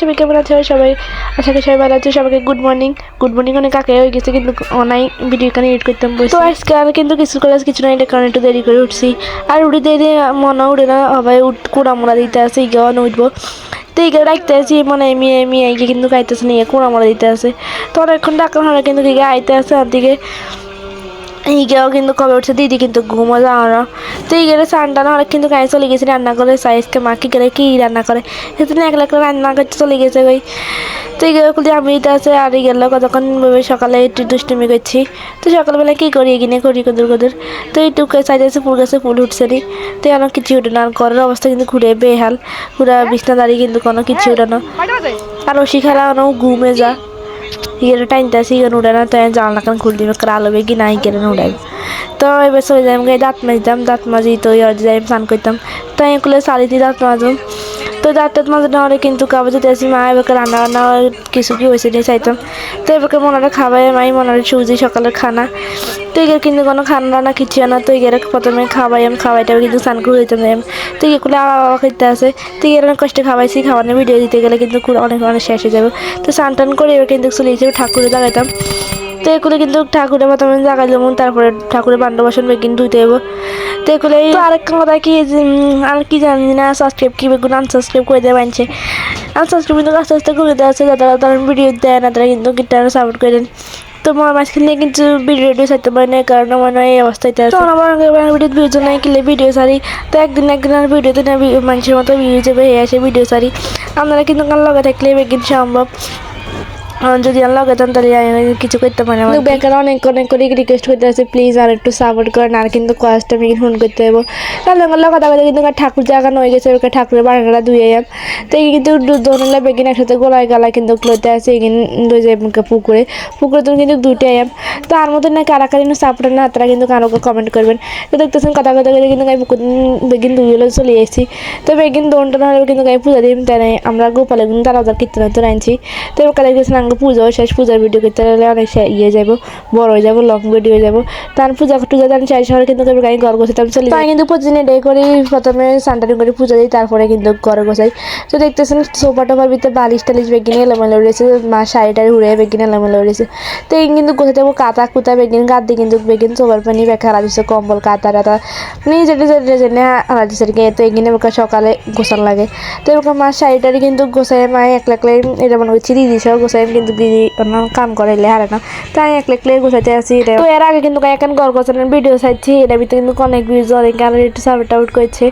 সবাই কেমন আছে সবাই? আশা করি সবাই ভালো আছে। সবাইকে গুড মর্নিং গুড মর্নিং অনেক কাকে হয়ে গেছে, কিন্তু অনাই ভিডিও কানে এডিট করতাম। তো আজকে আমি কিন্তু কিছু করে কিছু না এটা কারণে একটু দেরি করে উঠছি। আর উঠে দেরি মনে উঠে না। হবে উঠ কুড়া মোড়া দিতে আছে ইগেও উঠবো তো এই এইগুলো রাখতে আসি মানে মেয়ে মেয়ে কিন্তু খাইতেছে নিয়ে কুড়া মোড়া দিতে আছে। তো অনেকক্ষণ ডাক্তার হলে কিন্তু দিকে আইতে আছে, আর দিকে এইগুলো কিন্তু কবে উঠছে দিদি কিন্তু ঘুমো যাও না তো এইগুলো চান টান অনেক কিন্তু গায়ে চলে গেছে রান্না করে সাইজকে মা কি করে কি রান্না করে সেদিন একলা একলা রান্না করতে চলে গেছে ওই তো এইগুলো খুলে আমি দিতে আছে আর এইগুলো কতক্ষণ সকালে একটু দুষ্টুমি করছি তো সকালবেলা কী করি এগিয়ে করি কদুর কদুর তো এইটুকু সাইজে ফুল গাছে ফুল উঠছে নি তো অনেক কিছু উঠে না আর ঘরের অবস্থা কিন্তু ঘুরে বেহাল পুরা বিছনা দাঁড়িয়ে কিন্তু কোনো কিছু উঠে না আর ওষি খেলা অনেক ঘুমে যা টাইমটা আছে ইয়ে উড়ে না তো জানলা কান খুলে দিবে আলো বেগি নাই কেন উড়াই তো এবার চলে যাই দাঁত মাজতাম দাঁত মাজি তো ইয়ার যাই স্নান করতাম তো এগুলো সারি দিয়ে দাঁত মাজুম তো টাত মাঝে না হলে কিন্তু খাবার যেতে আসি, মা এবার রান্না বান্না কিছু কি হয়েছে নিয়ে চাইতাম। তো এবার মনারে খাবাই মাই মনারে সুজি, সকালের খানা। তো এগুলো কিন্তু কোনো খানা রান্না কিছু না, তো এগুলো প্রথমে খাবাই আমি খাবাইটা কিন্তু স্নান করে দিতাম তো এগুলো আবার বাবা খেতে আসে তো এগুলো অনেক কষ্টে খাওয়াইছি, খাওয়ানোর ভিডিও দিতে গেলে কিন্তু অনেক অনেক শেষ হয়ে যাবে। তো স্নান টান করে এবার কিন্তু চলে ঠাকুরে লাগাইতাম তো এগুলো কিন্তু ঠাকুরের প্রথমে জাগাইলাম তারপরে ঠাকুরের বান্ড বাসন বেগিন ধুইতে হব তো এগুলো আরেকটা কথা কি আর কি জানি না সাবস্ক্রাইব কি বেগুন আনসাবস্ক্রাইব করে দেওয়া মানছে আনসাবস্ক্রাইব কিন্তু আস্তে আস্তে করে দেওয়া আছে যারা তারা ভিডিও দেয় না, তারা কিন্তু গিটার সাপোর্ট করে দেন। তো আমার মাঝখানে কিন্তু ভিডিও টিডিও ছাড়তে পারে না কারণ আমার এই অবস্থায় তো আমার ভিডিও ভিউজ নাই, কিলে ভিডিও সারি তো একদিন একদিন আর ভিডিওতে না মানুষের মতো ভিউ যাবে হয়ে আসে ভিডিও সারি আপনারা কিন্তু কাল লগে থাকলে বেগিন সম্ভব? যদি আল্লাহ গেতাম তাহলে আমি কিছু করতে পারি না বেকার অনেক অনেক করে রিকোয়েস্ট করতে আছে প্লিজ আর একটু সাপোর্ট করেন আর কিন্তু কয়েসটা আমি ফোন করতে হব তাহলে আল্লাহ কথা কথা কিন্তু ঠাকুর জায়গা হয়ে গেছে ওকে ঠাকুরের বাড়াটা ধুয়ে যাম তো এই কিন্তু দোনলা বেগিন একসাথে গোলায় গালা কিন্তু লইতে আছে এগিন লই মুখে পুকুরে। পুকুরে তো কিন্তু দুইটাই আম তার মধ্যে না কারাকারি না সাপোর্ট না তারা কিন্তু কারোকে কমেন্ট করবেন। তো দেখতেছেন কথা কথা কথা কিন্তু গাই পুকুর বেগিন দুইগুলো চলে এসেছি তো বেগিন দোনটা না হলে কিন্তু গাই পূজা দিই তাই আমরা গোপালে কিন্তু তারা কীর্তন তো আনছি তো এবার কালে গেছিলাম আগে পুজো শেষ পূজার ভিডিও করতে গেলে অনেক ইয়ে যাব বড় হয়ে যাব লং ভিডিও হয়ে যাব তার পূজা টুজা আমি চাই, শহরে কিন্তু গাড়ি ঘর গোছাতে আমি চলে যাই। কিন্তু প্রতিদিন এটাই করি, প্রথমে সানটানি করে পূজা দিই, তারপরে কিন্তু ঘরে গোছাই। তো দেখতেছেন, সোফা টোফার ভিতরে বালিশ টালিশ বেগিনে এলোমেলো রয়েছে, মা শাড়ি টাড়ি উড়ে বেগিনে এলোমেলো রয়েছে। তো এই কিন্তু গোছাতে যাব কাতা কুতা বেগিন গাদ দিয়ে কিন্তু বেগিন, সোফার পানি বেখা হারা দিচ্ছে কম্বল কাতা টাতা মানে যেটা যেটা জেনে হারা দিচ্ছে আর কি, তো এগিনে ওকে সকালে গোছান লাগে। তো এরকম মা শাড়ি টাড়ি কিন্তু গোছাই মায় একলা একলাই, এটা মনে করছি দিদি সব গোছাই কিন্তু অন্য কাম করে এলে হারে না। তাই একলা একলাই গোছাইতে আসি তো এর আগে কিন্তু এখন ঘর গোছানোর ভিডিও চাইছি এটা ভিতরে কিন্তু অনেক ভিউজ অনেক আর একটু সাপোর্ট আউট করছে।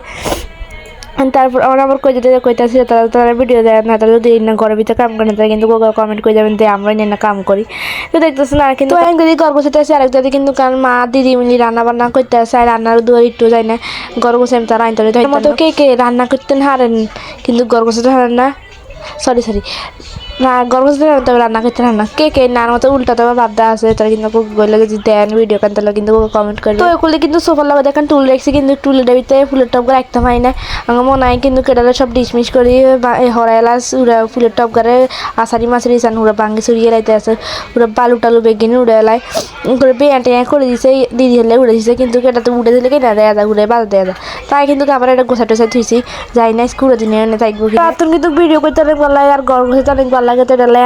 তারপর আমার আবার কই যেতে কইতাছি তারা তারা ভিডিও দেয় না, তারা যদি না ঘরের ভিতরে কাম করে না, তারা কিন্তু কমেন্ট করে যাবেন যে আমরা না কাম করি। তো দেখতেছেন আর কিন্তু এক দিদি ঘর গোছাতে আসে, আরেক দিদি কিন্তু কারণ মা দিদি মিলি রান্না বান্না করতে আসে, আর রান্নার দুয়ার একটু যায় না। ঘর গোছাই তারা আনতে হয় মতো কে কে রান্না করতেন হারেন, কিন্তু ঘর গোছাতে হারেন না। সরি সরি না গরম গোছাতে হারেন তবে রান্না করতে হারেন না। কে কে নার মতো উল্টা তবে ভাবদা আছে তারা কিন্তু গইলে যদি দেন ভিডিও কান তাহলে কিন্তু কমেন্ট করে তো এগুলো কিন্তু সোফার লগে দেখেন টুল রাখছি কিন্তু টুলের ভিতরে ফুলের টপ করে রাখতে পারি না। আমার মনে হয় কিন্তু কেটালে সব ডিসমিস করি হরাইলাস উড়া ফুলের টপ করে আসারি মাছারি চান উড়া ভাঙ্গি চুরিয়ে লাইতে আছে। উড়া বালু টালু বেগিনি উড়ে লাই করে বেয়া টেয়া করে দিছে দিদি হলে উড়ে দিছে কিন্তু কেটাতে উড়ে দিলে কেনা দেয়া যায় উড়ে বাদ দেয়া যায়। তাই কিন্তু আবার এটা গোছা টোছা থুইছি। যাই না স্কুলে দিনে তার কিন্তু ভিডিও করতে অনেক ভালো লাগে আর গরম করতে অনেক ভালো লাগে তো এটা লাই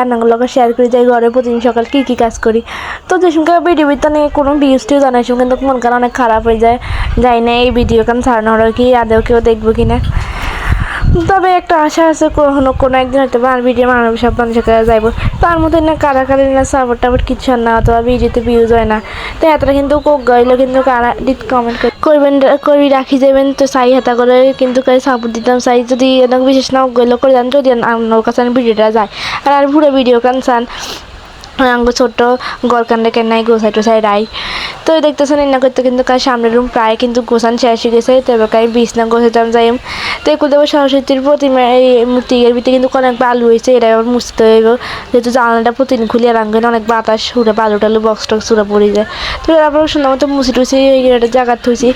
শেয়ার করে যাই ঘরে প্রতিদিন সকাল কী কী কাজ করি। তো যে সঙ্গে ভিডিও ভিতরে কোনো ভিউজ টিউজ সময় কিন্তু মন কারণ অনেক খারাপ হয়ে যায়। যাই না, এই ভিডিও কান ছাড়ানো হলো, কি আদেও কেউ দেখব কি না? তবে একটা আশা আছে, কখনো কোনো একদিন হয়তো বা আর ভিডিও বানাবো, সব মানুষের কাছে যাইবো। তার মধ্যে না কারাকারি না সাপোর্ট টাপোর্ট কিছু না, অথবা ভিডিওতে ভিউজ হয় না। তো এতটা কিন্তু কোক গাইলে, কিন্তু কারা ডিট কমেন্ট করবেন করি রাখি যাবেন তো সাই হাতা করে কিন্তু কাই সাপোর্ট দিতাম। সাই যদি বিশেষ না গইলে করে দেন, যদি আমার কাছে ভিডিওটা যায় আর আর পুরো ভিডিও কান চান আঙ্গ ছোট্ট গরকান্ডে কেনাই গোসাই টোসাই রাই তো দেখতেছেন এনা করতে কিন্তু কার সামনের রুম প্রায় কিন্তু গোসান শেষ হয়ে গেছে, তো এবার কাই বিছনা গোছাতাম যাই তো এগুলো দেবো সরস্বতীর প্রতিমা, এই মূর্তির ভিতরে কিন্তু অনেক বালু হয়েছে এটা আবার মুছতে হইব। যেহেতু জানালাটা প্রতিদিন খুলিয়ে রাখবেন অনেক বাতাস উড়ে বালু টালু বক্স টক্স উড়ে পড়ে যায়। তো তারপর সুন্দর মতো মুছি টুছি এটা জায়গা থুইছি।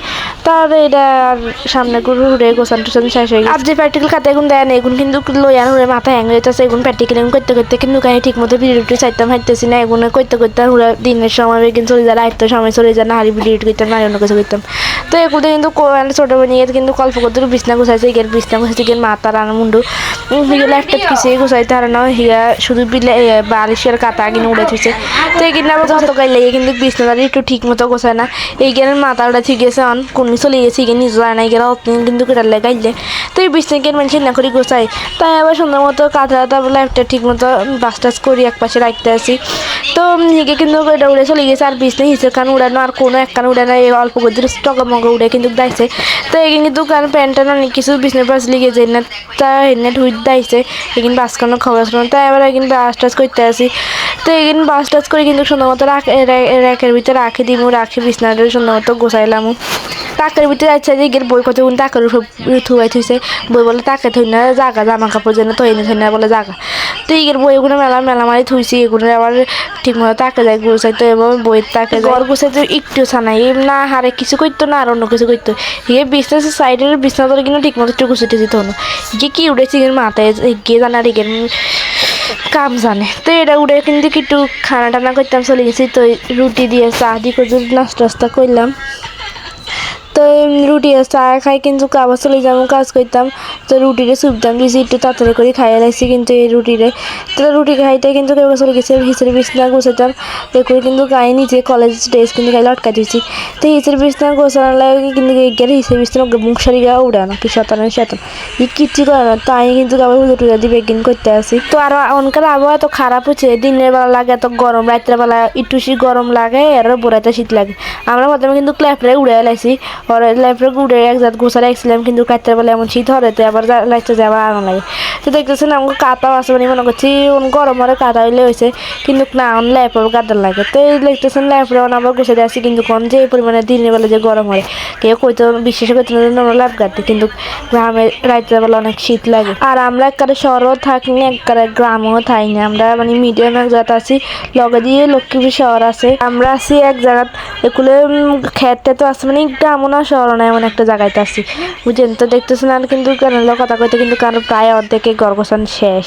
তার এটা আর সামনে করে উড়ে গোসান টোসান শেষ হয়ে গেছে। আর যে প্র্যাকটিক্যাল খাতে এখন দেয় না এগুন কিন্তু লইয়ান উড়ে মাথা হ্যাং হয়ে যাচ্ছে, এগুন প্র্যাকটিক্যাল করতে করতে কিন্তু ঠিক মতো ভিডিওটি চাইতাম হাইতে পারতেছি না, এগুলো করতে করতে পুরো দিনের সময় কিন্তু চলে যায় রাত সময় চলে যায় না হারি ভিডিও করতাম না অন্য কিছু করতাম। তো এগুলো কিন্তু মানে ছোটো বানিয়ে কিন্তু গল্প করতে বিছনা গুছাইছে, গিয়ে বিছনা গুছাইছে, গিয়ে মাথা রানা মুন্ডু। হিগে ল্যাপটপ পিছিয়ে গুছাইতে আর না হিয়া শুধু বিলে বালিশের কাতা কিনে উড়ে থুইছে। তো এই কিনা আবার কত গাইলে কিন্তু বিছনাটা একটু ঠিক মতো গোছায় না। এই গেলের মাথাটা ঠিক গেছে, অন কোন চলে গেছে গিয়ে নিজে যায় না গেলে কিন্তু কেটালে গাইলে তো এই বিছনা গিয়ে মানুষ না করে গোছাই তাই আবার সুন্দর মতো কাঁথা টাথা ল্যাপটপ ঠিক মতো বাস টাস করি এক পাশে রাখতে আসি। তো হিগে কিন্তু উড়ে চলে গেছে, আর বিছনা হিসের কান উড়ানো আর কোনো এক কান না এই অল্প করে টকমক উড়ে কিন্তু দাইছে। তো এই কিন্তু কারণ প্যান্টটা অনেক কিছু বিছনার পাশ লিগে না তা হেলমেট হুইট দাইছে এখানে বাস কোনো খবর শুনো তাই এবার এখানে বাস টাস করতে আসি। তো এখানে বাস টাস করে কিন্তু সুন্দর মতো র্যাকের ভিতরে রাখি দিমু, রাখি বিছনাটা সুন্দর মতো গোছাইলাম। তাকের ভিতরে আচ্ছা যে গের বই কত তাকের উপর থুয়াই থুইছে। বই বলে তাকে থই না জাগা, জামা কাপড় যেন থই না থই না বলে জাগা। তো এগের বই এগুলো মেলা মেলা মারি থুইছি, এগুলো আবার ঠিক মতো তাকে যায় গুছাই তো এবার বইয়ের তাকে ঘর গুছাই তো একটু ছানাই না, হারে কিছু করতো না, আর অন্য কিছু করতো গিয়ে বিছনা সাইডের বিছনা কিন্তু ঠিক মতো একটু গুছিয়ে দিতে হলো গিয়ে কি উঠেছি মাথায়, গিয়ে জানে আর কাম জানে। তো এটা উড়ে কিন্তু একটু খানা টানা করতাম, চলে গেছি। তো রুটি দিয়ে চা দিয়ে নাস্তা টাস্তা করলাম তো রুটি আর চা খাই কিন্তু আবার চলে যাব, কাজ করতাম। তো রুটিরে সুপতাম দিয়েছি, একটু তাড়াতাড়ি করে খাইয়ে লাগছি কিন্তু এই রুটিরে। তো রুটি খাইতে কিন্তু কেউ চলে গেছে, হিসের বিছনা গোছাতাম করে কিন্তু গায়ে নিজে কলেজ ড্রেস কিন্তু গায়ে লটকা দিয়েছি। তো হিসের বিছনা গোছানোর লাগে কিন্তু গেলে হিসের বিছনা মুখ সারি গা উড়ানো কি শতানো শতান ই কিচ্ছু করে না, তাই কিন্তু আবার উল্টো টুজা দিয়ে বেগিন করতে আসি তো আর অনকার আবহাওয়া তো খারাপ হচ্ছে, দিনের বেলা লাগে এত গরম, রাত্রে বেলা একটু গরম লাগে, আর বোরাতে শীত লাগে। আমরা প্রথমে কিন্তু ক্ল্যাপরে উড়ে লাইছি আর ল্যাপরে উড়ে এক জাত রাখছিলাম, কিন্তু রাত্রে বেলা এমন শীত হরে তো আবার আবার আনো লাগে তো দেখতেছেন আমাকে কাতাও আছে মানে মনে করছি অন গরম হরে কাতা হইলে হয়েছে কিন্তু না অন ল্যাপে গাদার লাগে। তো এই দেখতেছেন ল্যাপরে অন আবার দিয়ে আসি, কিন্তু কোন যে পরিমাণে দিনের বেলা যে গরম হয়, কেউ কইতো বিশ্বাস করতে না ল্যাপ গাতে কিন্তু গ্রামে রাত্রে বেলা অনেক শীত লাগে। আর আমরা একবারে শহরও থাকি না একবারে গ্রামও থাই না। আমরা মানে মিডিয়াম এক জায়গাতে আছি, লগে দিয়ে লক্ষ্মীপুর শহর আছে। আমরা আছি এক জায়গাত এগুলো খেতে তো আছে মানে গ্রামও না, শহরও না, এমন একটা জায়গাতে আছি। বুঝছেন তো দেখতেছেন আর কিন্তু কেন কথা কইতে কিন্তু কারণ প্রায় অর্ধেকে গর্গসন শেষ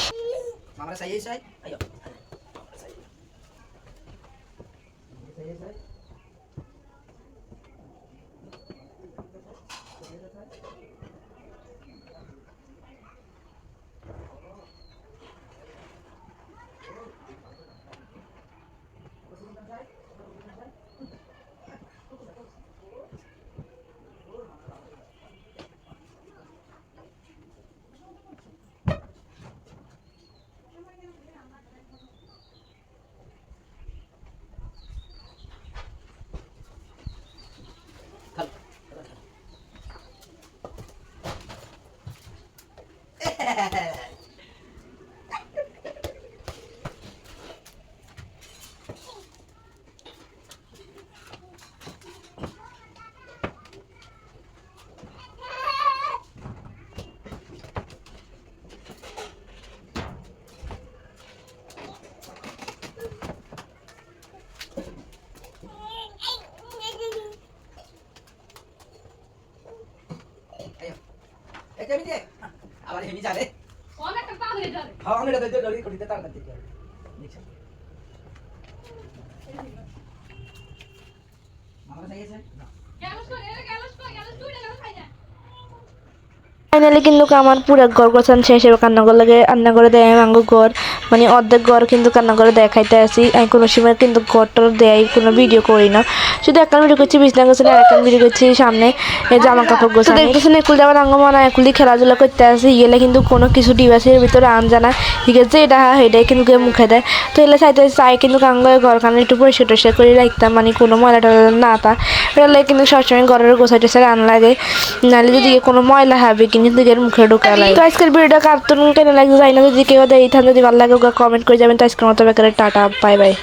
saya. Eh, jadi dia. আবার হেমি যাবে? অনেকটা হ্যাঁ আমি এটা করে দিতে তাড়াতাড়ি দিতে। মামা সাইয়ে সাই না। গ্যালাস কই এর গ্যালাস কই গ্যালাস তুই গ্যালাস খাই না। ফাইনালি কিন্তু আমার পুরো ঘর গোছান শেষ এবার কান্না করে লাগে রান্না করে দেয় আঙ্গু ঘর। মানে অর্ধেক ঘর কিন্তু কান্না করে দেখাইতে আসি। আমি কোনো সময় কিন্তু ঘরটার দেয় কোনো ভিডিও করি না। শুধু একটা ভিডিও করছি বিছনা গোছানো আর একটা ভিডিও করছি সামনে এই জামা কাপড় গোছানো। দেখতেছেন একুল যাবার আঙ্গ মনে একুলি খেলাধুলা করতে আসি গেলে কিন্তু কোনো কিছু ডিভাইসের ভিতরে আন জানা। ঠিক আছে এটা হ্যাঁ এটাই কিন্তু মুখে দেয়। তো এলে চাইতে চাই কিন্তু কাঙ্গ ঘর খানে একটু পরিষ্কার টরিষ্কার করে রাখতাম মানে কোনো ময়লা টয়লা না তা। এটা কিন্তু সবসময় ঘরের গোছাই টোছাই আন লাগে। নাহলে যদি কোনো ময়লা হবে কিন্তু এর মুখে ঢোকা লাগে তো আজকের ভিডিওটা কার্টুন কেন লাগে জানি না যদি কেউ দেয় যদি ভালো লাগে কমেন্ট করে যাবেন। তো আজকের মতো বেকারে টাটা বাই বাই